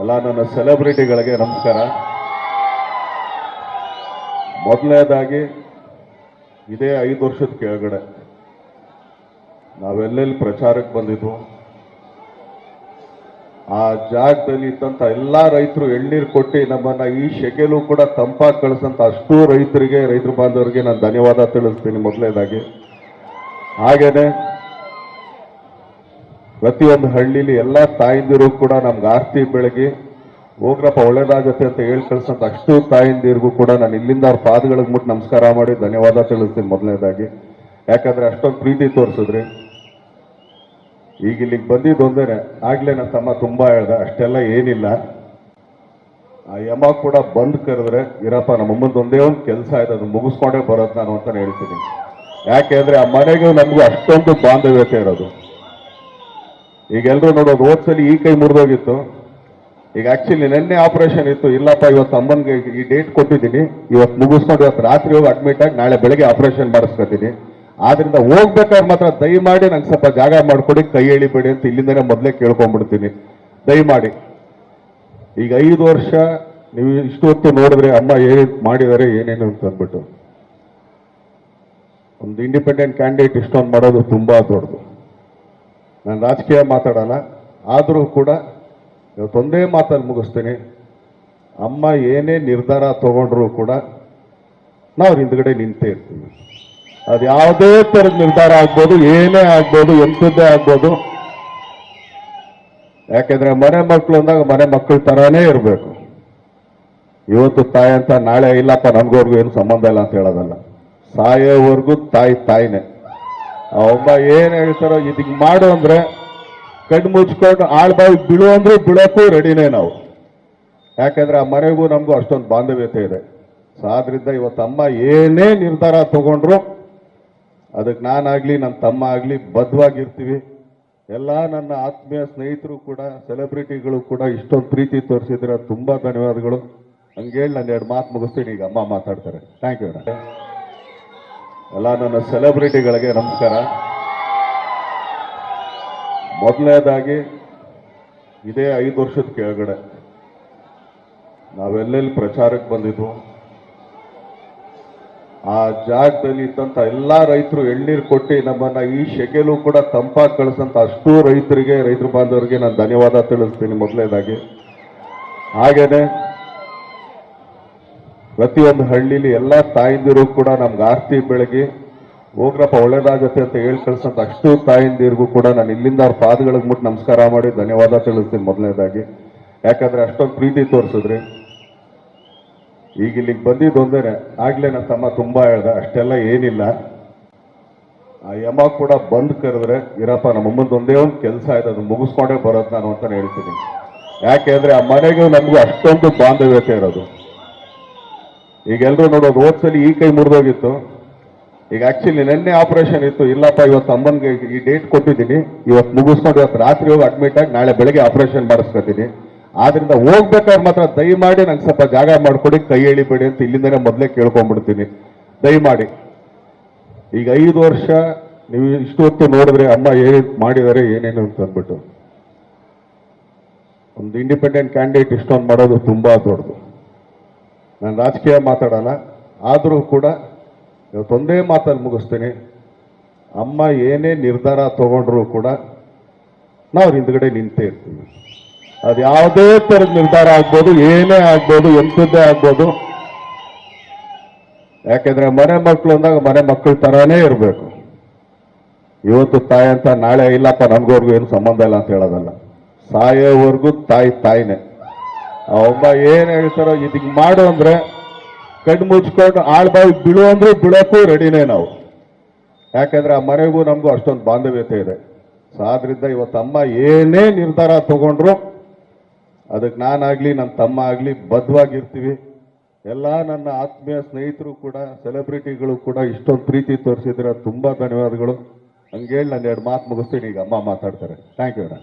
ಎಲ್ಲ ನನ್ನ ಸೆಲೆಬ್ರಿಟಿಗಳಿಗೆ ನಮಸ್ಕಾರ. ಮೊದಲನೇದಾಗಿ, ಇದೇ ಐದು ವರ್ಷದ ಕೆಳಗಡೆ ನಾವೆಲ್ಲೆಲ್ಲಿ ಪ್ರಚಾರಕ್ಕೆ ಬಂದಿದ್ವು, ಆ ಜಾಗದಲ್ಲಿ ಇದ್ದಂಥ ಎಲ್ಲಾ ರೈತರು ಎಳ್ನೀರು ಕೊಟ್ಟು ನಮ್ಮನ್ನ ಈ ಶೆಕೆಲು ಕೂಡ ತಂಪಾಗಿ ಕಳಿಸಂತ ಅಷ್ಟು ರೈತರಿಗೆ, ರೈತರು ಬಾಂಧವರಿಗೆ ನಾನು ಧನ್ಯವಾದ ತಿಳಿಸ್ತೀನಿ ಮೊದಲನೇದಾಗಿ. ಹಾಗೇನೆ ಪ್ರತಿಯೊಂದು ಹಳ್ಳಿಲಿ ಎಲ್ಲ ತಾಯಿಂದಿರು ಕೂಡ ನಮ್ಗೆ ಆರ್ತಿ ಬೆಳಗಿ, ಹೋಗ್ರಪ್ಪ, ಒಳ್ಳೇದಾಗತ್ತೆ ಅಂತ ಹೇಳಿ ಕಳ್ಸಂತ ಅಷ್ಟು ತಾಯಿಂದಿರಿಗೂ ಕೂಡ ನಾನು ಇಲ್ಲಿಂದ ಅವ್ರ ಪಾದಗಳಿಗೆ ಮುಟ್ಟು ನಮಸ್ಕಾರ ಮಾಡಿ ಧನ್ಯವಾದ ತಿಳಿಸ್ತೀನಿ ಮೊದಲನೇದಾಗಿ. ಯಾಕಂದ್ರೆ ಅಷ್ಟೊಂದು ಪ್ರೀತಿ ತೋರಿಸಿದ್ರಿ. ಈಗ ಇಲ್ಲಿಗೆ ಬಂದಿದ್ದು ಒಂದೇನೆ, ಆಗ್ಲೇ ನನ್ನ ತಮ್ಮ ತುಂಬಾ ಹೇಳ್ದ, ಅಷ್ಟೆಲ್ಲ ಏನಿಲ್ಲ. ಆ ಯಮ ಕೂಡ ಬಂದ್ ಕರೆದ್ರೆ, ಇರಪ್ಪ, ನಮ್ಮ ಅಮ್ಮಂದು ಒಂದೇ ಒಂದು ಕೆಲಸ ಇದೆ, ಅದು ಮುಗಿಸ್ಕೊಂಡೇ ಬರೋದು ನಾನು ಅಂತ ಹೇಳ್ತೀನಿ. ಯಾಕೆಂದ್ರೆ ಆ ಮನೆಗೂ ನಮಗೂ ಅಷ್ಟೊಂದು ಬಾಂಧವ್ಯತೆ ಇರೋದು. ಈಗ ಎಲ್ಲರೂ ನೋಡೋದು ಓದ್ಸಲಿ ಈ ಕೈ ಮುರಿದೋಗಿತ್ತು. ಈಗ ಆಕ್ಚುಲಿ ನಿನ್ನೆ ಆಪರೇಷನ್ ಇತ್ತು. ಇಲ್ಲಪ್ಪ, ಇವತ್ತು ಅಮ್ಮನ್ಗೆ ಈ ಡೇಟ್ ಕೊಟ್ಟಿದ್ದೀನಿ. ಇವತ್ತು ಮುಗಿಸ್ಕೊಂಡು ಇವತ್ತು ರಾತ್ರಿ ಹೋಗಿ ಅಡ್ಮಿಟ್ ಆಗಿ ನಾಳೆ ಬೆಳಗ್ಗೆ ಆಪರೇಷನ್ ಮಾಡಿಸ್ಕೊತೀನಿ. ಆದ್ರಿಂದ ಹೋಗ್ಬೇಕಾದ್ರೆ ಮಾತ್ರ ದಯಮಾಡಿ ನಂಗೆ ಸ್ವಲ್ಪ ಜಾಗ ಮಾಡ್ಕೊಡಿ, ಕೈ ಎಳಿಬೇಡಿ ಅಂತ ಇಲ್ಲಿಂದನೇ ಮೊದಲೇ ಕೇಳ್ಕೊಂಡ್ಬಿಡ್ತೀನಿ. ದಯಮಾಡಿ. ಈಗ ಐದು ವರ್ಷ ನೀವು ಇಷ್ಟು ಹೊತ್ತು ನೋಡಿದ್ರೆ ಅಮ್ಮ ಏನು ಮಾಡಿದ್ದಾರೆ ಏನೇನು ಅಂತ ಅಂದ್ಬಿಟ್ಟು. ಒಂದು ಇಂಡಿಪೆಂಡೆಂಟ್ ಕ್ಯಾಂಡಿಡೇಟ್ ಇಷ್ಟೊಂದು ಮಾಡೋದು ತುಂಬಾ ದೊಡ್ಡದು. ನಾನು ರಾಜಕೀಯ ಮಾತಾಡೋಣ ಆದರೂ ಕೂಡ ಇವತ್ತೊಂದೇ ಮಾತಲ್ಲಿ ಮುಗಿಸ್ತೀನಿ. ಅಮ್ಮ ಏನೇ ನಿರ್ಧಾರ ತಗೊಂಡ್ರೂ ಕೂಡ ನಾವು ಹಿಂದ್ಗಡೆ ನಿಂತೇ ಇರ್ತೀವಿ. ಅದು ಯಾವುದೇ ಥರದ ನಿರ್ಧಾರ ಆಗ್ಬೋದು, ಏನೇ ಆಗ್ಬೋದು, ಎಂಥದ್ದೇ ಆಗ್ಬೋದು. ಯಾಕೆಂದ್ರೆ ಮನೆ ಮಕ್ಕಳು ಅಂದಾಗ ಮನೆ ಮಕ್ಕಳ ತರಾನೇ ಇರಬೇಕು. ಇವತ್ತು ತಾಯಿ ಅಂತ ನಾಳೆ ಇಲ್ಲಪ್ಪ, ನನ್ಗೋರ್ಗು ಏನು ಸಂಬಂಧ ಇಲ್ಲ ಅಂತ ಹೇಳೋದಲ್ಲ. ಸಾಯೋವರೆಗೂ ತಾಯಿ ತಾಯಿನೇ. ಒಬ್ಬ ಏನ್ ಹೇಳ್ತಾರೋ ಇದಕ್ಕೆ ಮಾಡು ಅಂದ್ರೆ, ಕಣ್ಣು ಮುಚ್ಕೊಂಡು ಆಳ್ಬಾವಿ ಬಿಡು ಅಂದ್ರೆ ಬಿಡೋಕ್ಕೂ ರೆಡಿನೇ ನಾವು. ಯಾಕಂದ್ರೆ ಆ ಮನೆಗೂ ನಮಗೂ ಅಷ್ಟೊಂದು ಬಾಂಧವ್ಯತೆ ಇದೆ. ಸೊ ಆದ್ರಿಂದ ಇವತ್ತು ಅಮ್ಮ ಏನೇ ನಿರ್ಧಾರ ತಗೊಂಡ್ರು ಅದಕ್ಕೆ ನಾನಾಗ್ಲಿ ನನ್ನ ತಮ್ಮ ಆಗ್ಲಿ ಬದ್ಧವಾಗಿರ್ತೀವಿ ಎಲ್ಲ ನನ್ನ ಆತ್ಮೀಯ ಸ್ನೇಹಿತರು ಕೂಡ, ಸೆಲೆಬ್ರಿಟಿಗಳು ಕೂಡ ಇಷ್ಟೊಂದು ಪ್ರೀತಿ ತೋರಿಸಿದ್ರೆ, ತುಂಬಾ ಧನ್ಯವಾದಗಳು. ಹಂಗೇಳಿ ನಾನು ಎರಡು ಮಾತು ಮುಗಿಸ್ತೀನಿ, ಈಗ ಅಮ್ಮ ಮಾತಾಡ್ತಾರೆ. ಥ್ಯಾಂಕ್ ಯು ಎಲ್ಲ ನನ್ನ ಸೆಲೆಬ್ರಿಟಿಗಳಿಗೆ ನಮಸ್ಕಾರ. ಮೊದಲನೇದಾಗಿ, ಇದೇ ಐದು ವರ್ಷದ ಕೆಳಗಡೆ ನಾವೆಲ್ಲೆಲ್ಲಿ ಪ್ರಚಾರಕ್ಕೆ ಬಂದಿದ್ವು, ಆ ಜಾಗದಲ್ಲಿ ಇದ್ದಂಥ ಎಲ್ಲ ರೈತರು ಎಳ್ನೀರು ಕೊಟ್ಟು ನಮ್ಮನ್ನ ಈ ಶೆಕೆಲು ಕೂಡ ತಂಪಾಗಿ ಕಳಿಸಂತ ಅಷ್ಟು ರೈತರಿಗೆ, ರೈತರು ಬಾಂಧವರಿಗೆ ನಾನು ಧನ್ಯವಾದ ತಿಳಿಸ್ತೀನಿ ಮೊದಲನೇದಾಗಿ. ಹಾಗೇನೆ ಪ್ರತಿಯೊಂದು ಹಳ್ಳಿಲಿ ಎಲ್ಲ ತಾಯಿಂದಿರು ಕೂಡ ನಮ್ಗೆ ಆರ್ತಿ ಬೆಳಗಿ, ಹೋಗ್ರಪ್ಪ, ಒಳ್ಳೇದಾಗತ್ತೆ ಅಂತ ಹೇಳಿ ಕಳ್ಸಂತ ಅಷ್ಟು ತಾಯಿಂದಿರಿಗೂ ಕೂಡ ನಾನು ಇಲ್ಲಿಂದ ಅವ್ರ ಪಾದಗಳಿಗೆ ಮುಟ್ಟು ನಮಸ್ಕಾರ ಮಾಡಿ ಧನ್ಯವಾದ ತಿಳಿಸ್ತೀನಿ ಮೊದಲನೇದಾಗಿ. ಯಾಕಂದ್ರೆ ಅಷ್ಟೊಂದು ಪ್ರೀತಿ ತೋರಿಸಿದ್ರಿ. ಈಗ ಇಲ್ಲಿಗೆ ಬಂದಿದ್ದು ಒಂದೇನೆ, ಆಗ್ಲೇ ನನ್ನ ತಮ್ಮ ತುಂಬಾ ಹೇಳ್ದ, ಅಷ್ಟೆಲ್ಲ ಏನಿಲ್ಲ. ಆ ಯಮ ಕೂಡ ಬಂದ್ ಕರೆದ್ರೆ, ಇರಪ್ಪ, ನಮ್ಮ ಅಮ್ಮಂದು ಒಂದೇ ಒಂದು ಕೆಲಸ ಇದೆ, ಅದು ಮುಗಿಸ್ಕೊಂಡೇ ಬರೋದು ನಾನು ಅಂತ ಹೇಳ್ತೀನಿ. ಯಾಕೆಂದ್ರೆ ಆ ಮನೆಗೂ ನಮಗೂ ಅಷ್ಟೊಂದು ಬಾಂಧವ್ಯತೆ ಇರೋದು. ಈಗ ಎಲ್ಲರೂ ನೋಡೋದು ಓದ್ಸಲಿ ಈ ಕೈ ಮುರಿದೋಗಿತ್ತು. ಈಗ ಆಕ್ಚುಲಿ ನಿನ್ನೆ ಆಪರೇಷನ್ ಇತ್ತು. ಇಲ್ಲಪ್ಪ, ಇವತ್ತು ಅಮ್ಮನ್ಗೆ ಈ ಡೇಟ್ ಕೊಟ್ಟಿದ್ದೀನಿ. ಇವತ್ತು ಮುಗಿಸ್ಕೊಂಡು ಇವತ್ತು ರಾತ್ರಿ ಹೋಗಿ ಅಡ್ಮಿಟ್ ಆಗಿ ನಾಳೆ ಬೆಳಗ್ಗೆ ಆಪರೇಷನ್ ಮಾಡಿಸ್ಕೊತೀನಿ. ಆದ್ರಿಂದ ಹೋಗ್ಬೇಕಾದ್ರೆ ಮಾತ್ರ ದಯಮಾಡಿ ನಂಗೆ ಸ್ವಲ್ಪ ಜಾಗ ಮಾಡ್ಕೊಡಿ, ಕೈ ಎಳಿಬೇಡಿ ಅಂತ ಇಲ್ಲಿಂದನೇ ಮೊದಲೇ ಕೇಳ್ಕೊಂಡ್ಬಿಡ್ತೀನಿ ದಯಮಾಡಿ. ಈಗ ಐದು ವರ್ಷ ನೀವು ಇಷ್ಟು ಹೊತ್ತು ನೋಡಿದ್ರೆ ಅಮ್ಮ ಏನು ಮಾಡಿದ್ದಾರೆ ಏನೇನು ಅಂತ ಅಂದ್ಬಿಟ್ಟು. ಒಂದು ಇಂಡಿಪೆಂಡೆಂಟ್ ಕ್ಯಾಂಡಿಡೇಟ್ ಇಷ್ಟೊಂದು ಮಾಡೋದು ತುಂಬಾ ದೊಡ್ಡದು. ನಾನು ರಾಜಕೀಯ ಮಾತಾಡಲ್ಲ, ಆದರೂ ಕೂಡ ಇವತ್ತೊಂದೇ ಮಾತಲ್ಲಿ ಮುಗಿಸ್ತೀನಿ. ಅಮ್ಮ ಏನೇ ನಿರ್ಧಾರ ತಗೊಂಡ್ರೂ ಕೂಡ ನಾವು ಹಿಂದ್ಗಡೆ ನಿಂತೇ ಇರ್ತೀವಿ. ಅದು ಯಾವುದೇ ಥರದ ನಿರ್ಧಾರ ಆಗ್ಬೋದು, ಏನೇ ಆಗ್ಬೋದು, ಎಂಥದ್ದೇ ಆಗ್ಬೋದು. ಯಾಕೆಂದ್ರೆ ಮನೆ ಮಕ್ಕಳು ಅಂದಾಗ ಮನೆ ಮಕ್ಕಳ ತರಾನೇ ಇರಬೇಕು. ಇವತ್ತು ತಾಯಿ ಅಂತ ನಾಳೆ ಇಲ್ಲಪ್ಪ ನನಗೋರ್ಗೂ ಏನು ಸಂಬಂಧ ಇಲ್ಲ ಅಂತ ಹೇಳೋದಲ್ಲ. ಸಾಯೋವರೆಗೂ ತಾಯಿ ತಾಯಿನೇ. ಒಬ್ಬ ಏನ್ ಹೇಳ್ತಾರೋ ಇದಕ್ಕೆ ಮಾಡು ಅಂದ್ರೆ ಕಣ್ಣು ಮುಚ್ಕೊಂಡು ಆಳ್ಬಾವಿ ಬೀಳು ಅಂದ್ರೆ ಬೀಳಕ್ಕೂ ರೆಡಿನೇ ನಾವು. ಯಾಕಂದ್ರೆ ಆ ಮನೆಗೂ ನಮಗೂ ಅಷ್ಟೊಂದು ಬಾಂಧವ್ಯತೆ ಇದೆ. ಸೊ ಆದ್ರಿಂದ ಇವತ್ತು ಅಮ್ಮ ಏನೇ ನಿರ್ಧಾರ ತಗೊಂಡ್ರು ಅದಕ್ಕೆ ನಾನಾಗ್ಲಿ ನನ್ನ ತಮ್ಮ ಆಗ್ಲಿ ಬದ್ಧವಾಗಿರ್ತೀವಿ ಎಲ್ಲ ನನ್ನ ಆತ್ಮೀಯ ಸ್ನೇಹಿತರು ಕೂಡ ಸೆಲೆಬ್ರಿಟಿಗಳು ಕೂಡ ಇಷ್ಟೊಂದು ಪ್ರೀತಿ ತೋರಿಸಿದ್ರೆ ತುಂಬಾ ಧನ್ಯವಾದಗಳು. ಹಂಗೇಳಿ ನಾನು ಎರಡು ಮಾತು ಮುಗಿಸ್ತೀನಿ, ಈಗ ಅಮ್ಮ ಮಾತಾಡ್ತಾರೆ. Thank you